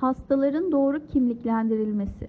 Hastaların doğru kimliklendirilmesi.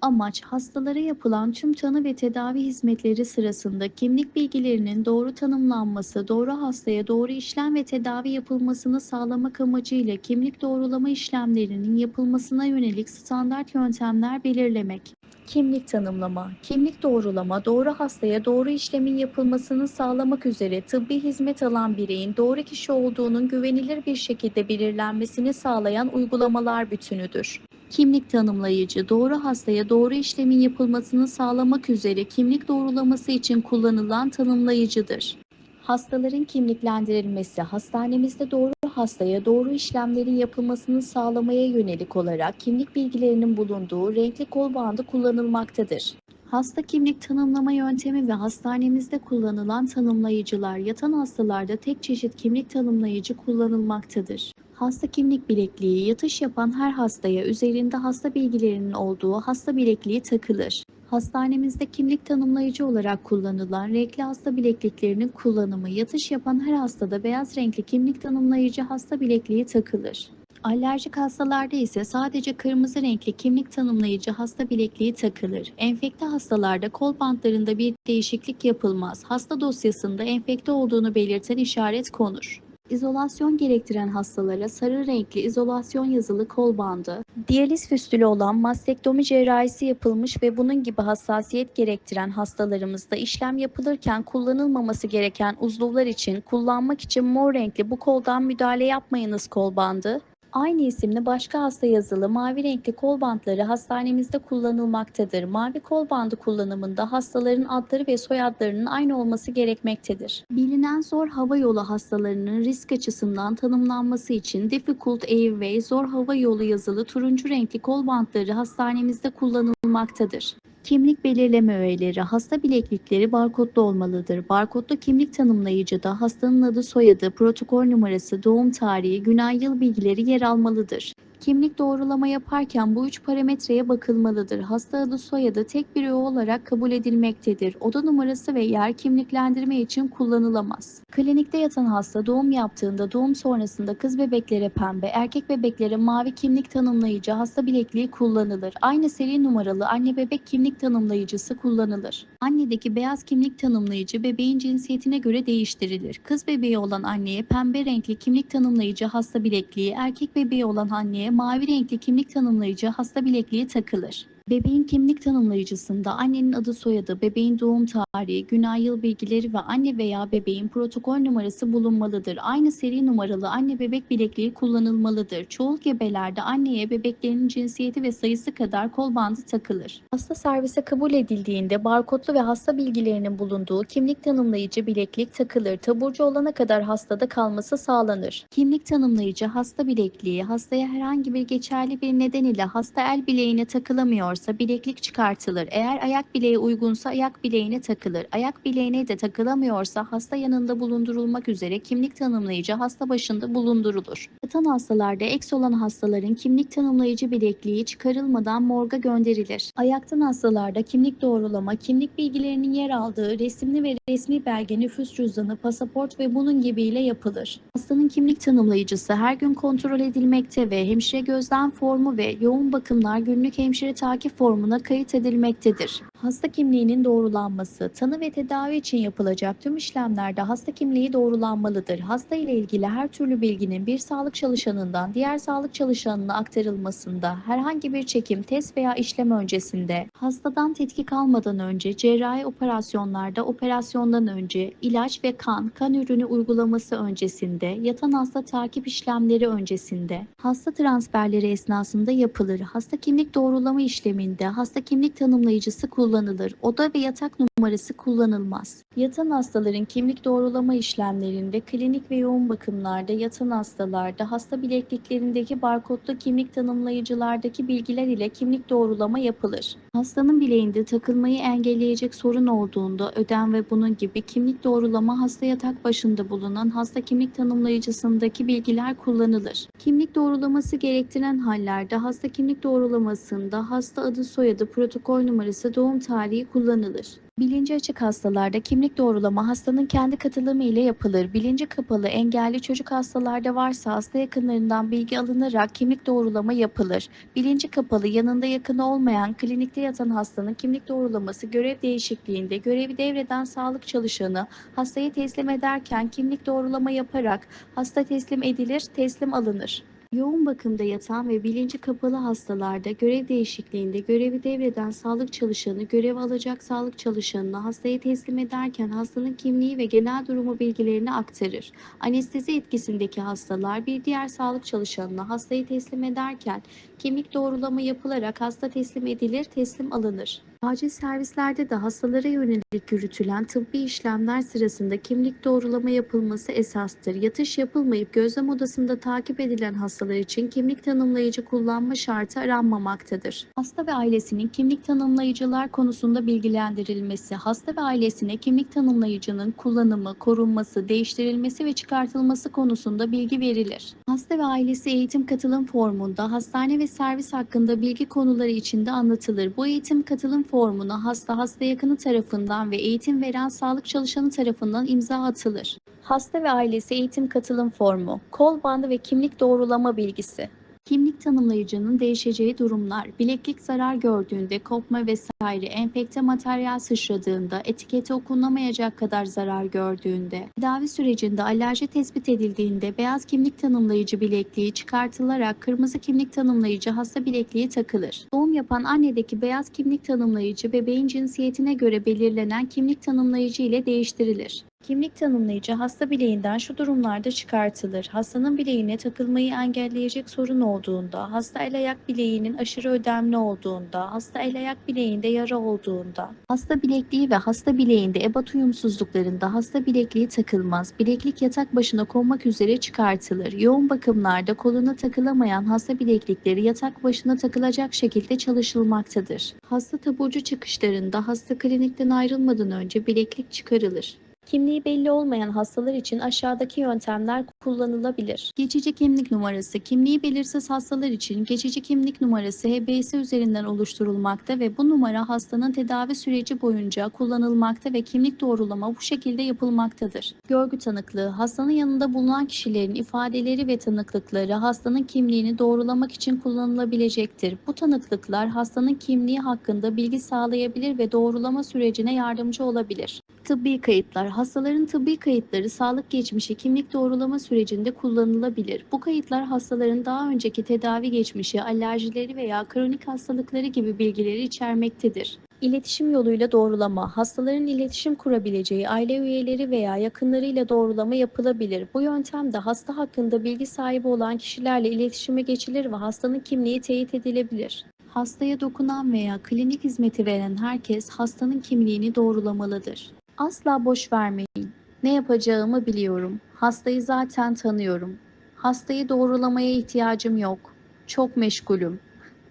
Amaç, hastalara yapılan tüm tanı ve tedavi hizmetleri sırasında kimlik bilgilerinin doğru tanımlanması, doğru hastaya doğru işlem ve tedavi yapılmasını sağlamak amacıyla kimlik doğrulama işlemlerinin yapılmasına yönelik standart yöntemler belirlemek. Kimlik tanımlama, kimlik doğrulama, doğru hastaya doğru işlemin yapılmasını sağlamak üzere tıbbi hizmet alan bireyin doğru kişi olduğunun güvenilir bir şekilde belirlenmesini sağlayan uygulamalar bütünüdür. Kimlik tanımlayıcı, doğru hastaya doğru işlemin yapılmasını sağlamak üzere kimlik doğrulaması için kullanılan tanımlayıcıdır. Hastaların kimliklendirilmesi, hastanemizde doğru hastaya doğru işlemlerin yapılmasını sağlamaya yönelik olarak kimlik bilgilerinin bulunduğu renkli kol bandı kullanılmaktadır. Hasta kimlik tanımlama yöntemi ve hastanemizde kullanılan tanımlayıcılar yatan hastalarda tek çeşit kimlik tanımlayıcı kullanılmaktadır. Hasta kimlik bilekliği yatış yapan her hastaya üzerinde hasta bilgilerinin olduğu hasta bilekliği takılır. Hastanemizde kimlik tanımlayıcı olarak kullanılan renkli hasta bilekliklerinin kullanımı yatış yapan her hastada beyaz renkli kimlik tanımlayıcı hasta bilekliği takılır. Alerjik hastalarda ise sadece kırmızı renkli kimlik tanımlayıcı hasta bilekliği takılır. Enfekte hastalarda kol bantlarında bir değişiklik yapılmaz. Hasta dosyasında enfekte olduğunu belirten işaret konur. İzolasyon gerektiren hastalara sarı renkli izolasyon yazılı kol bandı, diyaliz füstülü olan mastektomi cerrahisi yapılmış ve bunun gibi hassasiyet gerektiren hastalarımızda işlem yapılırken kullanılmaması gereken uzuvlar için kullanmak için mor renkli bu koldan müdahale yapmayınız kol bandı, Aynı isimli başka hasta yazılı mavi renkli kol bantları hastanemizde kullanılmaktadır. Mavi kol bandı kullanımında hastaların adları ve soyadlarının aynı olması gerekmektedir. Bilinen zor hava yolu hastalarının risk açısından tanımlanması için Difficult Airway zor hava yolu yazılı turuncu renkli kol bantları hastanemizde kullanılmaktadır. Kimlik belirleme öğeleri, hasta bileklikleri barkodlu olmalıdır. Barkodlu kimlik tanımlayıcıda hastanın adı, soyadı, protokol numarası, doğum tarihi, gün ay yıl bilgileri yer almalıdır. Kimlik doğrulama yaparken bu üç parametreye bakılmalıdır. Hasta adı soyadı tek bir öğe olarak kabul edilmektedir. Oda numarası ve yer kimliklendirme için kullanılamaz. Klinikte yatan hasta doğum yaptığında doğum sonrasında kız bebeklere pembe, erkek bebeklere mavi kimlik tanımlayıcı hasta bilekliği kullanılır. Aynı seri numaralı anne bebek kimlik tanımlayıcısı kullanılır. Annedeki beyaz kimlik tanımlayıcı bebeğin cinsiyetine göre değiştirilir. Kız bebeği olan anneye pembe renkli kimlik tanımlayıcı hasta bilekliği, erkek bebeği olan anneye mavi renkli kimlik tanımlayıcı hasta bilekliği takılır. Bebeğin kimlik tanımlayıcısında annenin adı soyadı, bebeğin doğum tarihi, gün ay yıl bilgileri ve anne veya bebeğin protokol numarası bulunmalıdır. Aynı seri numaralı anne bebek bilekliği kullanılmalıdır. Çoğul gebelerde anneye bebeklerin cinsiyeti ve sayısı kadar kol bandı takılır. Hasta servise kabul edildiğinde barkodlu ve hasta bilgilerinin bulunduğu kimlik tanımlayıcı bileklik takılır. Taburcu olana kadar hastada kalması sağlanır. Kimlik tanımlayıcı hasta bilekliği hastaya herhangi bir geçerli bir neden ile hasta el bileğine takılamıyor takılamıyorsa bileklik çıkartılır. Eğer ayak bileği uygunsa ayak bileğine takılır. Ayak bileğine de takılamıyorsa hasta yanında bulundurulmak üzere kimlik tanımlayıcı hasta başında bulundurulur. Yatan hastalarda eks olan hastaların kimlik tanımlayıcı bilekliği çıkarılmadan morga gönderilir. Ayaktan hastalarda kimlik doğrulama, kimlik bilgilerinin yer aldığı resimli ve resmi belge, nüfus cüzdanı, pasaport ve bunun gibiyle yapılır. Hastanın kimlik tanımlayıcısı her gün kontrol edilmekte ve hemşire gözlem formu ve yoğun bakımlar günlük hemşire takip formuna kayıt edilmektedir. Hasta kimliğinin doğrulanması, tanı ve tedavi için yapılacak tüm işlemlerde hasta kimliği doğrulanmalıdır. Hasta ile ilgili her türlü bilginin bir sağlık çalışanından diğer sağlık çalışanına aktarılmasında, herhangi bir çekim, test veya işlem öncesinde, hastadan tetkik almadan önce, cerrahi operasyonlarda operasyondan önce, ilaç ve kan, kan ürünü uygulaması öncesinde, yatan hasta takip işlemleri öncesinde, hasta transferleri esnasında yapılır. Hasta kimlik doğrulama işleminde hasta kimlik tanımlayıcısı kullanılır. Oda ve yatak numarası kullanılmaz. Yatan hastaların kimlik doğrulama işlemlerinde klinik ve yoğun bakımlarda yatan hastalarda hasta bilekliklerindeki barkodlu kimlik tanımlayıcılardaki bilgiler ile kimlik doğrulama yapılır. Hastanın bileğinde takılmayı engelleyecek sorun olduğunda ödem ve bunun gibi kimlik doğrulama hasta yatak başında bulunan hasta kimlik tanımlayıcısındaki bilgiler kullanılır. Kimlik doğrulaması gerektiren hallerde hasta kimlik doğrulamasında hasta adı soyadı, protokol numarası, doğum doğum tarihi kullanılır. Bilinci açık hastalarda kimlik doğrulama hastanın kendi katılımı ile yapılır. Bilinci kapalı engelli çocuk hastalarda varsa hasta yakınlarından bilgi alınarak kimlik doğrulama yapılır. Bilinci kapalı yanında yakını olmayan klinikte yatan hastanın kimlik doğrulaması görev değişikliğinde görevi devreden sağlık çalışanı hastayı teslim ederken kimlik doğrulama yaparak hasta teslim edilir, teslim alınır. Yoğun bakımda yatan ve bilinci kapalı hastalarda görev değişikliğinde görevi devreden sağlık çalışanı görev alacak sağlık çalışanına hastayı teslim ederken hastanın kimliği ve genel durumu bilgilerini aktarır. Anestezi etkisindeki hastalar bir diğer sağlık çalışanına hastayı teslim ederken kimlik doğrulama yapılarak hasta teslim edilir, teslim alınır. Acil servislerde de hastalara yönelik yürütülen tıbbi işlemler sırasında kimlik doğrulama yapılması esastır. Yatış yapılmayıp gözlem odasında takip edilen hastalar için kimlik tanımlayıcı kullanma şartı aranmamaktadır. Hasta ve ailesinin kimlik tanımlayıcılar konusunda bilgilendirilmesi, hasta ve ailesine kimlik tanımlayıcının kullanımı, korunması, değiştirilmesi ve çıkartılması konusunda bilgi verilir. Hasta ve ailesi eğitim katılım formunda hastane ve servis hakkında bilgi konuları içinde anlatılır. Bu eğitim katılım formuna hasta, hasta yakını tarafından ve eğitim veren sağlık çalışanı tarafından imza atılır. Hasta ve ailesi eğitim katılım formu, kol bandı ve kimlik doğrulama bilgisi. Kimlik tanımlayıcının değişeceği durumlar, bileklik zarar gördüğünde, kopma vesaire, enfekte materyal sıçradığında, etiketi okunamayacak kadar zarar gördüğünde, tedavi sürecinde alerji tespit edildiğinde beyaz kimlik tanımlayıcı bilekliği çıkartılarak kırmızı kimlik tanımlayıcı hasta bilekliği takılır. Doğum yapan annedeki beyaz kimlik tanımlayıcı bebeğin cinsiyetine göre belirlenen kimlik tanımlayıcı ile değiştirilir. Kimlik tanımlayıcı hasta bileğinden şu durumlarda çıkartılır. Hastanın bileğine takılmayı engelleyecek sorun olduğunda, hasta el ayak bileğinin aşırı ödemli olduğunda, hasta el ayak bileğinde yara olduğunda, hasta bilekliği ve hasta bileğinde ebat uyumsuzluklarında hasta bilekliği takılmaz. Bileklik yatak başına konmak üzere çıkartılır. Yoğun bakımlarda koluna takılamayan hasta bileklikleri yatak başına takılacak şekilde çalışılmaktadır. Hasta taburcu çıkışlarında hasta klinikten ayrılmadan önce bileklik çıkarılır. Kimliği belli olmayan hastalar için aşağıdaki yöntemler kullanılabilir. Geçici kimlik numarası kimliği belirsiz hastalar için geçici kimlik numarası HBS üzerinden oluşturulmakta ve bu numara hastanın tedavi süreci boyunca kullanılmakta ve kimlik doğrulama bu şekilde yapılmaktadır. Görgü tanıklığı hastanın yanında bulunan kişilerin ifadeleri ve tanıklıkları hastanın kimliğini doğrulamak için kullanılabilecektir. Bu tanıklıklar hastanın kimliği hakkında bilgi sağlayabilir ve doğrulama sürecine yardımcı olabilir. Tıbbi kayıtlar. Hastaların tıbbi kayıtları sağlık geçmişi kimlik doğrulama sürecinde kullanılabilir. Bu kayıtlar hastaların daha önceki tedavi geçmişi, alerjileri veya kronik hastalıkları gibi bilgileri içermektedir. İletişim yoluyla doğrulama. Hastaların iletişim kurabileceği aile üyeleri veya yakınlarıyla doğrulama yapılabilir. Bu yöntemde hasta hakkında bilgi sahibi olan kişilerle iletişime geçilir ve hastanın kimliği teyit edilebilir. Hastaya dokunan veya klinik hizmeti veren herkes hastanın kimliğini doğrulamalıdır. Asla boş vermeyin. Ne yapacağımı biliyorum. Hastayı zaten tanıyorum. Hastayı doğrulamaya ihtiyacım yok. Çok meşgulüm.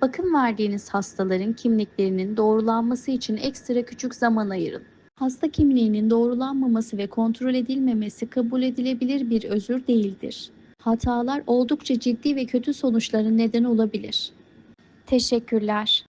Bakım verdiğiniz hastaların kimliklerinin doğrulanması için ekstra küçük zaman ayırın. Hasta kimliğinin doğrulanmaması ve kontrol edilmemesi kabul edilebilir bir özür değildir. Hatalar oldukça ciddi ve kötü sonuçların neden olabilir. Teşekkürler.